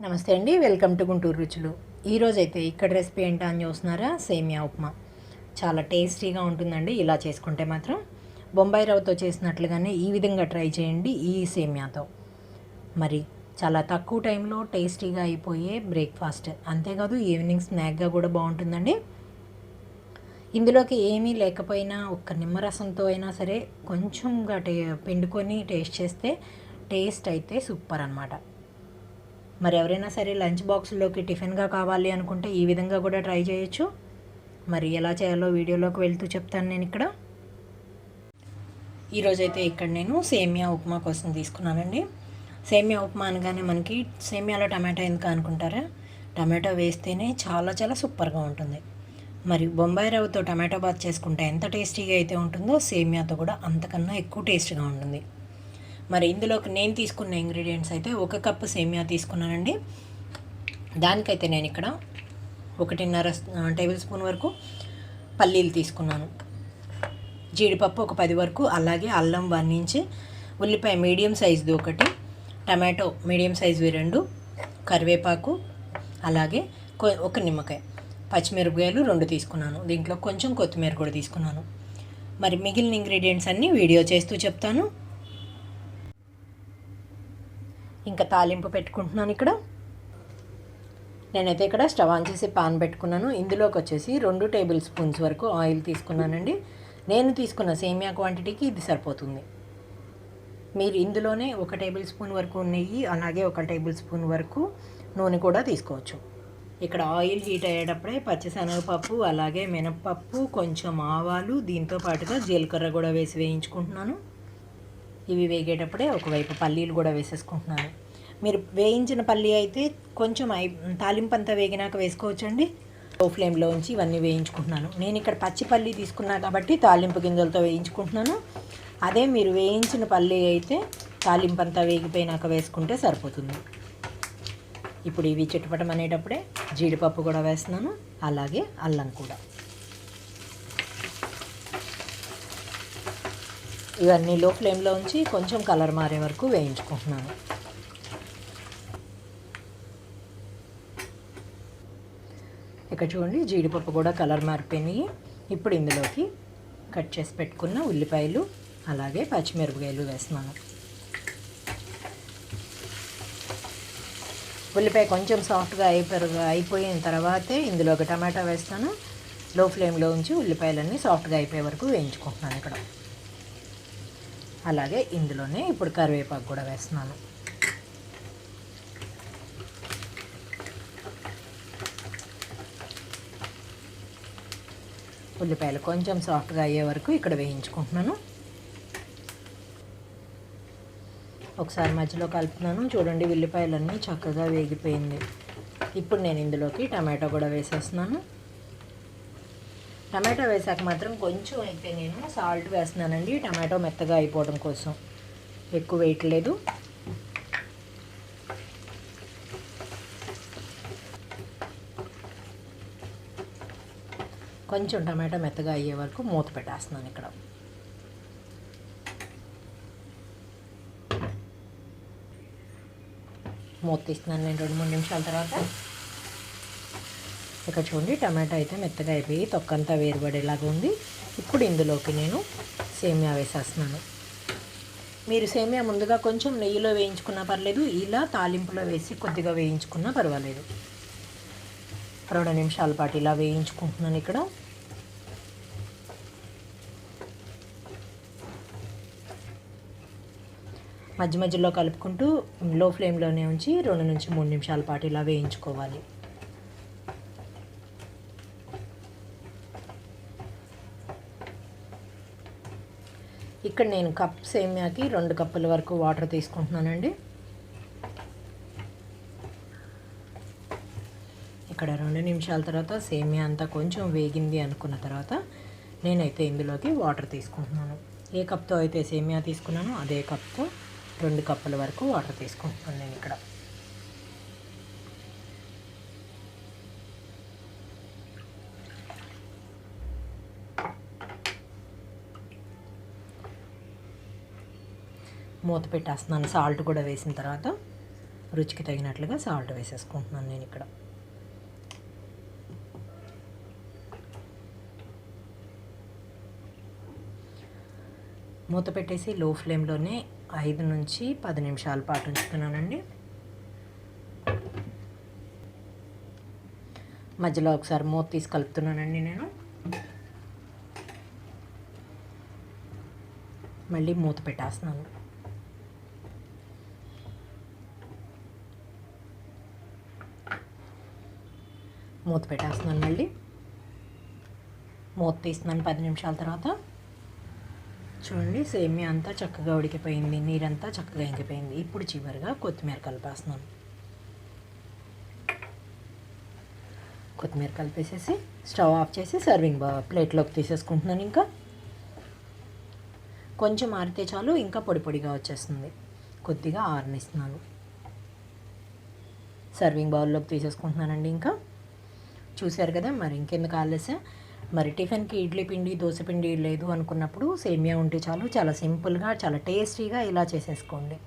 నమస్తే అండి welcome to Guntur రుచులు. ఈరోజు అయితే ఇక్కడ రెసిపీ ఏంటా అని చూస్తున్నారా? సేమియా ఉప్మా. చాలా టేస్టీగా ఉంటుందండి ఇలా చేసుకుంటే మాత్రం. బొంబాయి రవ్వతో చేసినట్లుగానే ఈ విధంగా ట్రై చేయండి ఈ సేమియాతో. మరి చాలా తక్కువ టైంలో టేస్టీగా అయిపోయే బ్రేక్ఫాస్ట్. అంతేకాదు ఈవినింగ్ స్నాక్గా కూడా బాగుంటుందండి. ఇందులోకి ఏమీ లేకపోయినా ఒక్క నిమ్మరసంతో అయినా సరే కొంచెంగా టే పిండుకొని టేస్ట్ చేస్తే టేస్ట్ అయితే సూపర్ అనమాట మరి ఎవరైనా సరే లంచ్ బాక్స్లోకి టిఫిన్గా కావాలి అనుకుంటే ఈ విధంగా కూడా ట్రై చేయొచ్చు. మరి ఎలా చేయాలో వీడియోలోకి వెళ్తూ చెప్తాను నేను ఇక్కడ. ఈరోజైతే ఇక్కడ నేను సేమియా ఉప్మా కోసం తీసుకున్నానండి. సేమియా ఉప్మా అనగానే మనకి సేమియాలో టమాటా ఎందుకు అనుకుంటారా? టమాటో వేస్తేనే చాలా చాలా సూపర్గా ఉంటుంది. మరి బొంబాయి రవ్వతో టమాటో బాత్ చేసుకుంటే ఎంత టేస్టీగా అయితే ఉంటుందో సేమియాతో కూడా అంతకన్నా ఎక్కువ టేస్ట్గా ఉంటుంది. మరి ఇందులోకి నేను తీసుకున్న ఇంగ్రీడియంట్స్ అయితే ఒక కప్పు సేమియా తీసుకున్నానండి. దానికైతే నేను ఇక్కడ ఒకటిన్నర టేబుల్ స్పూన్ వరకు పల్లీలు తీసుకున్నాను. జీడిపప్పు ఒక పది వరకు అలాగే అల్లం వన్ ఇంచ్ ఉల్లిపాయ మీడియం సైజుది ఒకటి టమాటో మీడియం సైజువి రెండు కరివేపాకు అలాగే ఒక నిమ్మకాయ పచ్చిమిరపకాయలు రెండు తీసుకున్నాను. దీంట్లో కొంచెం కొత్తిమీర కూడా తీసుకున్నాను. మరి మిగిలిన ఇంగ్రీడియంట్స్ అన్నీ వీడియో చేస్తూ చెప్తాను. ఇంకా తాలింపు పెట్టుకుంటున్నాను ఇక్కడ. నేనైతే ఇక్కడ స్టవ్ ఆన్ చేసి పాన్ పెట్టుకున్నాను. ఇందులోకి వచ్చేసి రెండు టేబుల్ స్పూన్స్ వరకు ఆయిల్ తీసుకున్నానండి. నేను తీసుకున్న సేమియా క్వాంటిటీకి ఇది సరిపోతుంది. మీరు ఇందులోనే ఒక టేబుల్ స్పూన్ వరకు నెయ్యి అలాగే ఒక టేబుల్ స్పూన్ వరకు నూనె కూడా తీసుకోవచ్చు. ఇక్కడ ఆయిల్ హీట్ అయ్యేటప్పుడే పచ్చిశనగపప్పు అలాగే మినప్పప్పు కొంచెం ఆవాలు దీంతో పాటుగా జీలకర్ర కూడా వేసి వేయించుకుంటున్నాను. ఇవి వేగేటప్పుడే ఒకవైపు పల్లీలు కూడా వేసేసుకుంటున్నాను. మీరు వేయించిన పల్లి అయితే కొంచెం అయి తాలింపు వేగినాక వేసుకోవచ్చండి. లో ఫ్లేమ్లో ఉంచి ఇవన్నీ వేయించుకుంటున్నాను. నేను ఇక్కడ పచ్చి పల్లి తీసుకున్నా కాబట్టి తాలింపు గింజలతో వేయించుకుంటున్నాను. అదే మీరు వేయించిన పల్లి అయితే తాలింపు అంతా వేగిపోయినాక వేసుకుంటే సరిపోతుంది. ఇప్పుడు ఇవి చిటపటం అనేటప్పుడే జీడిపప్పు కూడా వేస్తున్నాను. అలాగే అల్లం కూడా. ఇవన్నీ లో ఫ్లేమ్లో ఉంచి కొంచెం కలర్ మారే వరకు వేయించుకుంటున్నాను. ఇక్కడ చూడండి జీడిపప్పు కూడా కలర్ మారిపోయినాయి. ఇప్పుడు ఇందులోకి కట్ చేసి పెట్టుకున్న ఉల్లిపాయలు అలాగే పచ్చిమిరపకాయలు వేస్తున్నాను. ఉల్లిపాయ కొంచెం సాఫ్ట్గా అయిపోయి అయిపోయిన తర్వాతే ఇందులోకి టమాటా వేస్తాను. లో ఫ్లేమ్లో ఉంచి ఉల్లిపాయలన్నీ సాఫ్ట్గా అయిపోయే వరకు వేయించుకుంటున్నాను ఇక్కడ. అలాగే ఇందులోనే ఇప్పుడు కరివేపాకు కూడా వేస్తున్నాను. ఉల్లిపాయలు కొంచెం సాఫ్ట్గా అయ్యే వరకు ఇక్కడ వేయించుకుంటున్నాను. ఒకసారి మధ్యలో కలుపుతున్నాను. చూడండి ఉల్లిపాయలన్నీ చక్కగా వేగిపోయింది. ఇప్పుడు నేను ఇందులోకి టమాటో కూడా వేసేస్తున్నాను. టమాటో వేసాక మాత్రం కొంచెం అయితే నేను సాల్ట్ వేస్తున్నానండి. టమాటో మెత్తగా అయిపోవడం కోసం ఎక్కువ వేయట్లేదు కొంచెం టమాటో మెత్తగా అయ్యే వరకు మూత పెట్టేస్తున్నాను ఇక్కడ. మూత తీస్తున్నాను నేను రెండు మూడు నిమిషాల తర్వాత. ఇక్కడ చూడండి టమాటా అయితే మెత్తగా అయిపోయి తొక్కంతా వేరుపడేలాగా ఉంది. ఇప్పుడు ఇందులోకి నేను సేమియా వేసేస్తున్నాను. మీరు సేమియా ముందుగా కొంచెం నెయ్యిలో వేయించుకున్నా పర్లేదు ఇలా తాలింపులో వేసి కొద్దిగా వేయించుకున్నా పర్వాలేదు. రెండు నిమిషాల పాటు ఇలా వేయించుకుంటున్నాను ఇక్కడ. మధ్య మధ్యలో కలుపుకుంటూ లో ఫ్లేమ్లోనే ఉంచి రెండు నుంచి మూడు నిమిషాల పాటు ఇలా వేయించుకోవాలి. ఇక్కడ నేను కప్ సేమియాకి రెండు కప్పుల వరకు వాటర్ తీసుకుంటున్నానండి. ఇక్కడ రెండు నిమిషాల తర్వాత సేమియా అంతా కొంచెం వేగింది అనుకున్న తర్వాత నేనైతే ఇందులోకి వాటర్ తీసుకుంటున్నాను. ఏ కప్తో అయితే సేమియా తీసుకున్నానో అదే కప్తో రెండు కప్పుల వరకు వాటర్ తీసుకుంటున్నాను నేను ఇక్కడ. మూత పెట్టేస్తున్నాను. సాల్ట్ కూడా వేసిన తర్వాత రుచికి తగినట్లుగా సాల్ట్ వేసేసుకుంటున్నాను నేను ఇక్కడ. మూత పెట్టేసి లో ఫ్లేమ్లోనే ఐదు నుంచి పది నిమిషాల పాటు ఉంచుతున్నానండి. మధ్యలో ఒకసారి మూత తీసి కలుపుతున్నానండి నేను. మళ్ళీ మూత పెట్టేస్తున్నాను. మూత పెట్టేస్తున్నాను మళ్ళీ. మూత తీస్తున్నాను పది నిమిషాల తర్వాత. చూడండి సేమియా అంతా చక్కగా ఉడికిపోయింది నీరంతా చక్కగా ఇంకిపోయింది ఇప్పుడు చివరిగా కొత్తిమీర కలిపేస్తున్నాను. కొత్తిమీర కలిపేసేసి స్టవ్ ఆఫ్ చేసి సర్వింగ్ బా ప్లేట్లోకి తీసేసుకుంటున్నాను ఇంకా. కొంచెం ఆరితే చాలు ఇంకా పొడి పొడిగా వచ్చేస్తుంది. కొద్దిగా ఆరనిస్తున్నాను. సర్వింగ్ బౌల్లోకి తీసేసుకుంటున్నానండి ఇంకా. చూశారు కదా మరి ఇంకెందుకు ఆలస్యం? మరి టిఫిన్కి ఇడ్లీ పిండి దోశ పిండి లేదు అనుకున్నప్పుడు సేమియా ఉంటే చాలు చాలా సింపుల్గా చాలా టేస్టీగా ఇలా చేసేసుకోండి.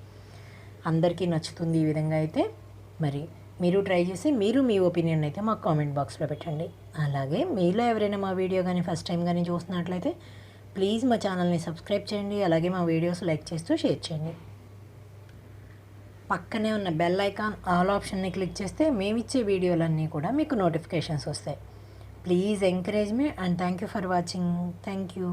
అందరికీ నచ్చుతుంది ఈ విధంగా అయితే. మరి మీరు ట్రై చేసి మీరు మీ ఒపీనియన్ అయితే మాకు కామెంట్ బాక్స్లో పెట్టండి. అలాగే మీలో ఎవరైనా మా వీడియో కానీ ఫస్ట్ టైం కానీ చూస్తున్నట్లయితే ప్లీజ్ మా ఛానల్ని సబ్స్క్రైబ్ చేయండి. అలాగే మా వీడియోస్ లైక్ చేస్తూ షేర్ చేయండి. పక్కనే ఉన్న బెల్ ఐకాన్ ఆల్ ఆప్షన్ని క్లిక్ చేస్తే మేమిచ్చే వీడియోలన్నీ కూడా మీకు నోటిఫికేషన్స్ వస్తాయి. Please encourage me and thank you for watching thank you